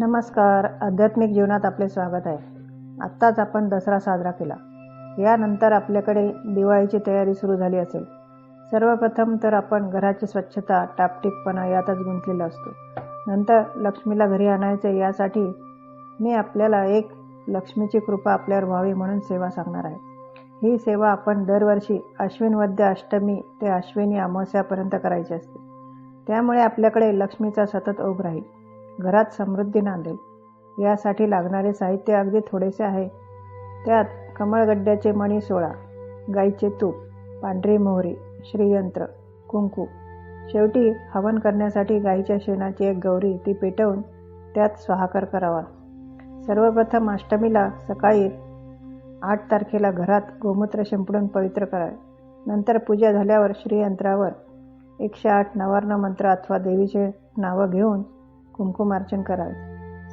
नमस्कार. आध्यात्मिक जीवनात आपले स्वागत आहे. आत्ताच आपण दसरा साजरा केला. यानंतर आपल्याकडे दिवाळीची तयारी सुरू झाली असेल. सर्वप्रथम तर आपण घराची स्वच्छता टापटीपणा यातच गुंतलेला असतो. नंतर लक्ष्मीला घरी आणायचे यासाठी मी आपल्याला एक लक्ष्मीची कृपा आपल्यावर व्हावी म्हणून सेवा सांगणार आहे. ही सेवा आपण दरवर्षी अश्विन वद्य अष्टमी ते अश्विनी अमावस्यापर्यंत करायची असते. त्यामुळे आपल्याकडे लक्ष्मीचा सतत ओघ राहील. घरात समृद्धी नांदेल. यासाठी लागणारे साहित्य अगदी थोडेसे आहे. त्यात कमळगड्ड्याचे मणी सोळा गाईचे तूप पांढरी मोहरी श्रीयंत्र कुंकू. शेवटी हवन करण्यासाठी गाईच्या शेणाची एक गौरी ती पेटवून त्यात स्वाहाकार करावा. सर्वप्रथम अष्टमीला सकाळी आठ तारखेला घरात गोमूत्र शिंपडून पवित्र करावे. नंतर पूजा झाल्यावर श्रीयंत्रावर एकशे आठ नवार्ण मंत्र अथवा देवीचे नावं घेऊन कुंकुमार्चन करावे.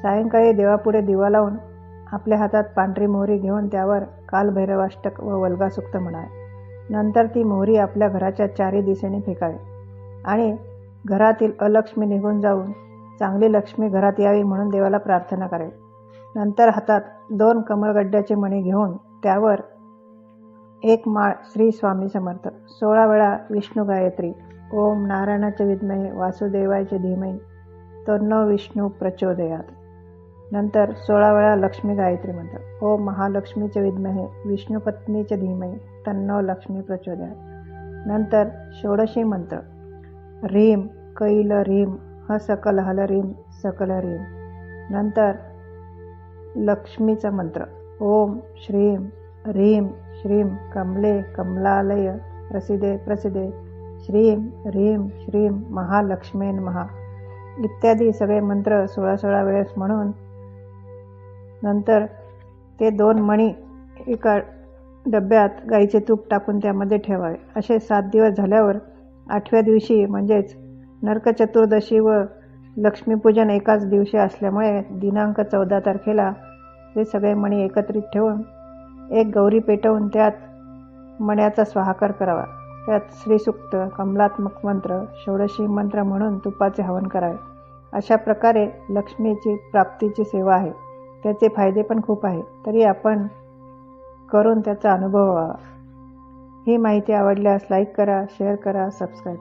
सायंकाळी देवापुढे दिवा लावून आपल्या हातात पांढरी मोहरी घेऊन त्यावर कालभैरवाष्टक व वल्गासुक्त म्हणावे. नंतर ती मोहरी आपल्या घराच्या चारी दिशेने फेकावी आणि घरातील अलक्ष्मी निघून जाऊन चांगली लक्ष्मी घरात यावी म्हणून देवाला प्रार्थना करावी. नंतर हातात दोन कमळगड्ड्याचे मणी घेऊन त्यावर एक माळ श्री स्वामी समर्थ. सोळा वेळा विष्णू गायत्री. ओम नारायणाचे विद्महे वासुदेवायचे धीमही. तन्नो विष्णू प्रचोदयात. नंतर सोळा वेळा लक्ष्मी गायत्री मंत्र ओम हो, महालक्ष्मीचे विद्महे विष्णुपत्नीचे धीमही तन्नो लक्ष्मी प्रचोदयात. नंतर षोडशी मंत्र. ह्रीम कैल ह्रीम ह सकल हल रीम सकल रीम. नंतर लक्ष्मीचा मंत्र. ओम श्रीम ह्रीम श्रीम कमले कमलालय प्रसिदे प्रसिदे. श्रीम ह्रीम श्रीम महालक्ष्मेन महा इत्यादी सगळे मंत्र सोळा सोळा वेळेस म्हणून नंतर ते दोन मणी एका डब्यात गाईचे तूप टाकून त्यामध्ये ठेवावे. असे सात दिवस झाल्यावर आठव्या दिवशी म्हणजेच नरकचतुर्दशी व लक्ष्मीपूजन एकाच दिवशी असल्यामुळे दिनांक चौदा तारखेला ते सगळे मणी एकत्रित ठेवून एक गौरी पेटवून त्यात मण्याचा स्वाहाकार करावा. त्यात श्रीसुक्त कमलात्मक मंत्र षोडशी मंत्र म्हणून तुपाचे हवन करावे. अशा प्रकारे लक्ष्मीची प्राप्तीची सेवा आहे. त्याचे फायदे पण खूप आहे. तरी आपण करून त्याचा अनुभव व्हावा. ही माहिती आवडल्यास लाईक करा शेअर करा सबस्क्राईब